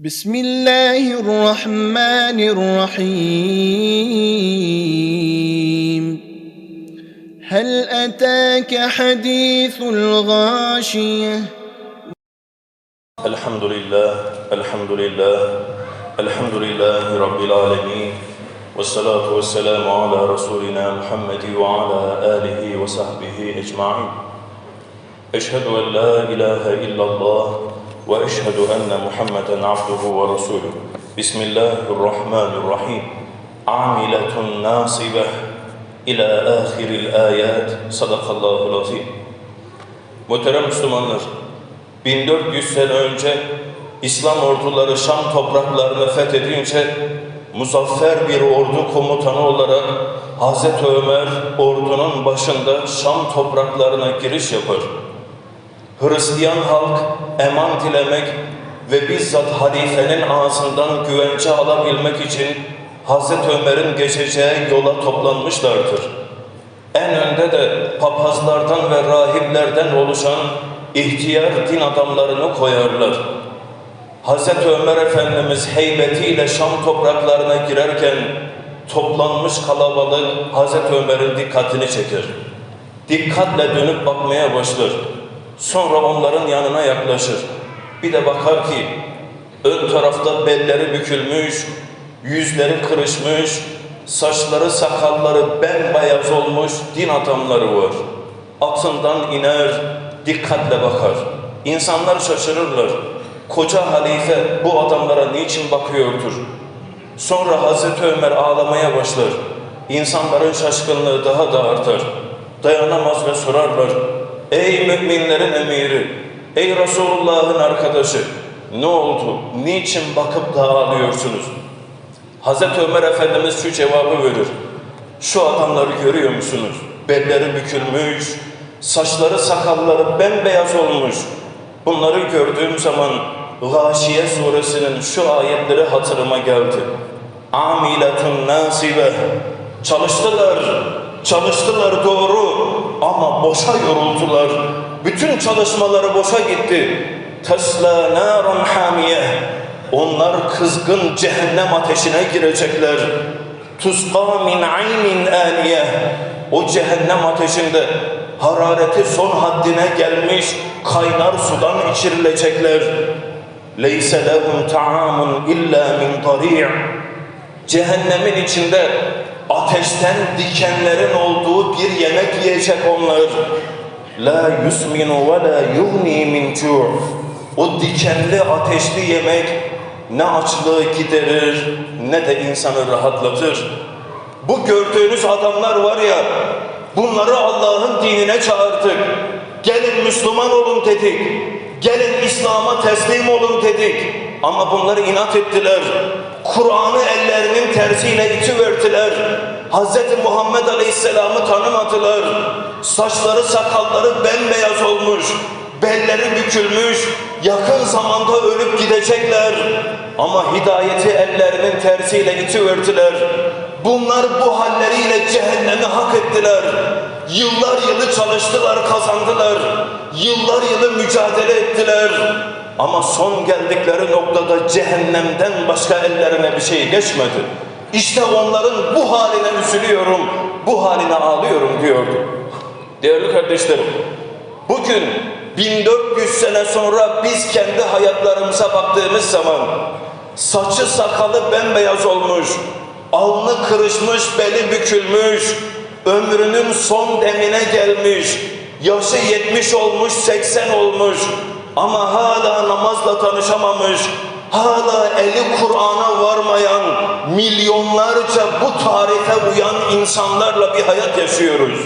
بسم الله الرحمن الرحيم. هل أتاك حديث الغاشية؟ الحمد لله الحمد لله الحمد لله رب العالمين والصلاة والسلام على رسولنا محمد وعلى آله وصحبه أجمعين. أشهد أن لا إله إلا الله وأشهد أن محمدا عبده ورسوله بسم الله الرحمن الرحيم عاملة ناصبة إلى آخر الآيات صدق الله العظيم Muhterem Müslümanlar, 1400 sene önce İslam orduları Şam topraklarını fethedince muzaffer bir ordu komutanı olarak Hazreti Ömer ordunun başında Şam topraklarına giriş yapar. Hristiyan halk eman dilemek ve bizzat halifenin ağzından güvence alabilmek için Hazreti Ömer'in geçeceği yola toplanmışlardır. En önde de papazlardan ve rahiplerden oluşan ihtiyar din adamlarını koyarlar. Hazreti Ömer Efendimiz heybetiyle Şam topraklarına girerken toplanmış kalabalık Hazreti Ömer'in dikkatini çeker. Dikkatle dönüp bakmaya başlar. Sonra onların yanına yaklaşır. Bir de bakar ki ön tarafta belleri bükülmüş, yüzleri kırışmış, saçları sakalları bembeyaz olmuş din adamları var. Atından iner, dikkatle bakar. İnsanlar şaşırırlar. Koca halife bu adamlara niçin bakıyordur? Sonra Hazreti Ömer ağlamaya başlar. İnsanların şaşkınlığı daha da artar. Dayanamaz ve sorarlar. Ey müminlerin emiri, ey Resulullah'ın arkadaşı, ne oldu? Niçin bakıp da ağlıyorsunuz? Ömer Efendimiz şu cevabı verir. Şu adamları görüyor musunuz? Belleri bükülmüş, saçları sakalları bembeyaz olmuş. Bunları gördüğüm zaman Gâşiye suresinin şu ayetleri hatırıma geldi. Amiletun nasibe. Çalıştılar, çalıştılar doğru ama boşa yoruldular. Bütün çalışmaları boşa gitti. Tesla narun hamiye. Onlar kızgın cehennem ateşine girecekler. Tusqa min aynin aniye. O cehennem ateşinde harareti son haddine gelmiş kaynar sudan içirilecekler. Leyse lehum ta'amun illa min dari' Cehennemin içinde ateşten dikenlerin olduğu bir yemek yiyecek onlar. La yusminu ve la yughni min O dikenli ateşli yemek ne açlığı giderir ne de insanı rahatlatır. Bu gördüğünüz adamlar var ya bunları Allah'ın dinine çağırdık. Gelin Müslüman olun dedik. Gelin İslam'a teslim olun dedik. Ama bunları inat ettiler. Kur'an'ı ellerinin tersiyle itiverdiler. Hz. Muhammed Aleyhisselam'ı tanımadılar. Saçları sakalları bembeyaz olmuş. Belleri bükülmüş. Yakın zamanda ölüp gidecekler. Ama hidayeti ellerinin tersiyle itiverdiler. Bunlar bu halleriyle cehennemi hak ettiler. Yıllar yılı çalıştılar, kazandılar. Yıllar yılı mücadele ettiler. Ama son geldikleri noktada cehennemden başka ellerine bir şey geçmedi. İşte onların bu haline üzülüyorum, bu haline ağlıyorum diyordu. Değerli kardeşlerim, bugün 1400 sene sonra biz kendi hayatlarımıza baktığımız zaman saçı sakalı bembeyaz olmuş, alnı kırışmış, beli bükülmüş, ömrünün son demine gelmiş, yaşı 70 olmuş, 80 olmuş ama hala namazla tanışamamış, hala eli Kur'an'a varmayan milyonlarca bu tarife uyan insanlarla bir hayat yaşıyoruz.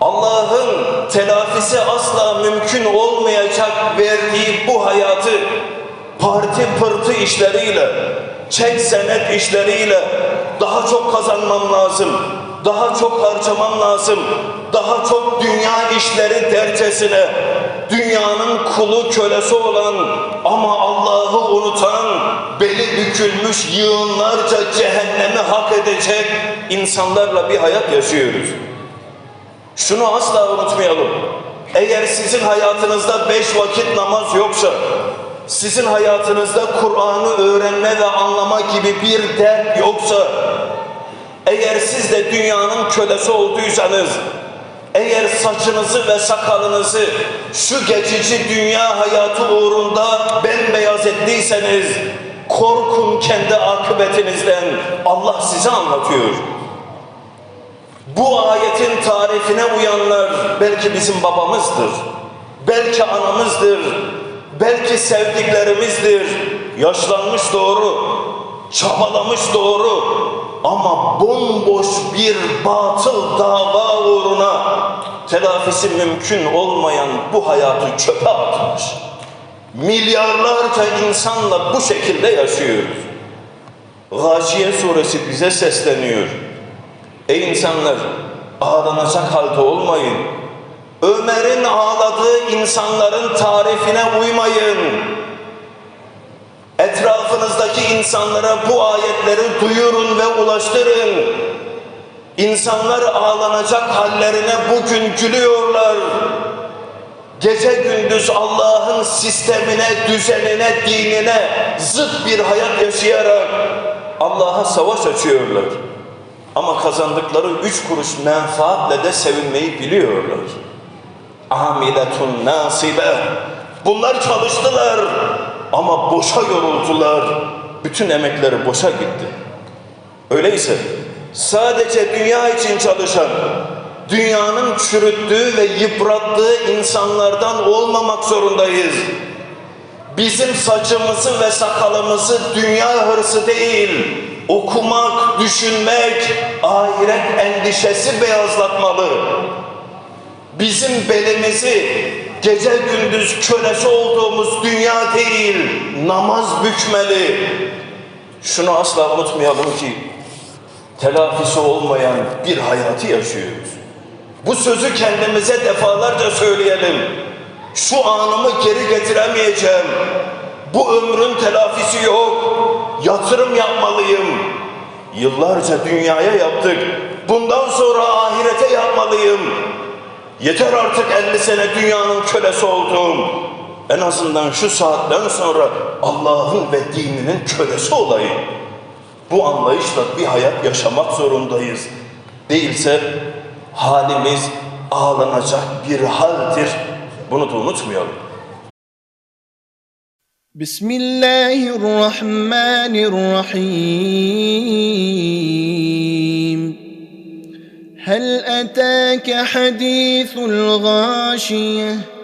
Allah'ın telafisi asla mümkün olmayacak verdiği bu hayatı parti pırtı işleriyle, çek senet işleriyle daha çok kazanmam lazım, daha çok harcamam lazım, daha çok dünya işleri dercesine, dünyanın kulu kölesi olan ama Allah'ı unutan, beli bükülmüş yığınlarca cehennemi hak edecek insanlarla bir hayat yaşıyoruz. Şunu asla unutmayalım. Eğer sizin hayatınızda beş vakit namaz yoksa, sizin hayatınızda Kur'an'ı öğrenme ve anlama gibi bir dert yoksa, eğer siz de dünyanın kölesi olduysanız, eğer saçınızı ve sakalınızı şu geçici dünya hayatı uğrunda bembeyaz ettiyseniz, korkun kendi akıbetinizden. Allah size anlatıyor. Bu ayetin tarifine uyanlar belki bizim babamızdır, belki anamızdır, belki sevdiklerimizdir. Yaşlanmış doğru, çabalamış doğru ama bomboş bir batıl dava uğruna telafisi mümkün olmayan bu hayatı çöpe atmış. Milyarlarca insanla bu şekilde yaşıyoruz. Gâşiye suresi bize sesleniyor. Ey insanlar ağlanacak halde olmayın. Ömer'in ağladığı insanların tarifine uymayın. Etrafınızdaki insanlara bu ayetleri duyurun ve ulaştırın. İnsanlar ağlanacak hallerine bugün gülüyorlar. Gece gündüz Allah'ın sistemine, düzenine, dinine zıt bir hayat yaşayarak Allah'a savaş açıyorlar. Ama kazandıkları üç kuruş menfaatle de sevinmeyi biliyorlar. Amiletun nasibe. Bunlar çalıştılar ama boşa yoruldular. Bütün emekleri boşa gitti. Öyleyse sadece dünya için çalışan, dünyanın çürüttüğü ve yıprattığı insanlardan olmamak zorundayız. Bizim saçımızı ve sakalımızı dünya hırsı değil, okumak, düşünmek, ahiret endişesi beyazlatmalı. Bizim belimizi gece gündüz kölesi olduğumuz dünya namaz bükmeli. Şunu asla unutmayalım ki, telafisi olmayan bir hayatı yaşıyoruz. Bu sözü kendimize defalarca söyleyelim. Şu anımı geri getiremeyeceğim. Bu ömrün telafisi yok. Yatırım yapmalıyım. Yıllarca dünyaya yaptık. Bundan sonra ahirete yapmalıyım. Yeter artık 50 sene dünyanın kölesi oldum. En azından şu saatten sonra Allah'ın ve dininin kölesi olayım. Bu anlayışla bir hayat yaşamak zorundayız. Değilse halimiz ağlanacak bir haldir. Bunu da unutmayalım. Bismillahirrahmanirrahim. Hel etâke hadîthul gâşiyeh.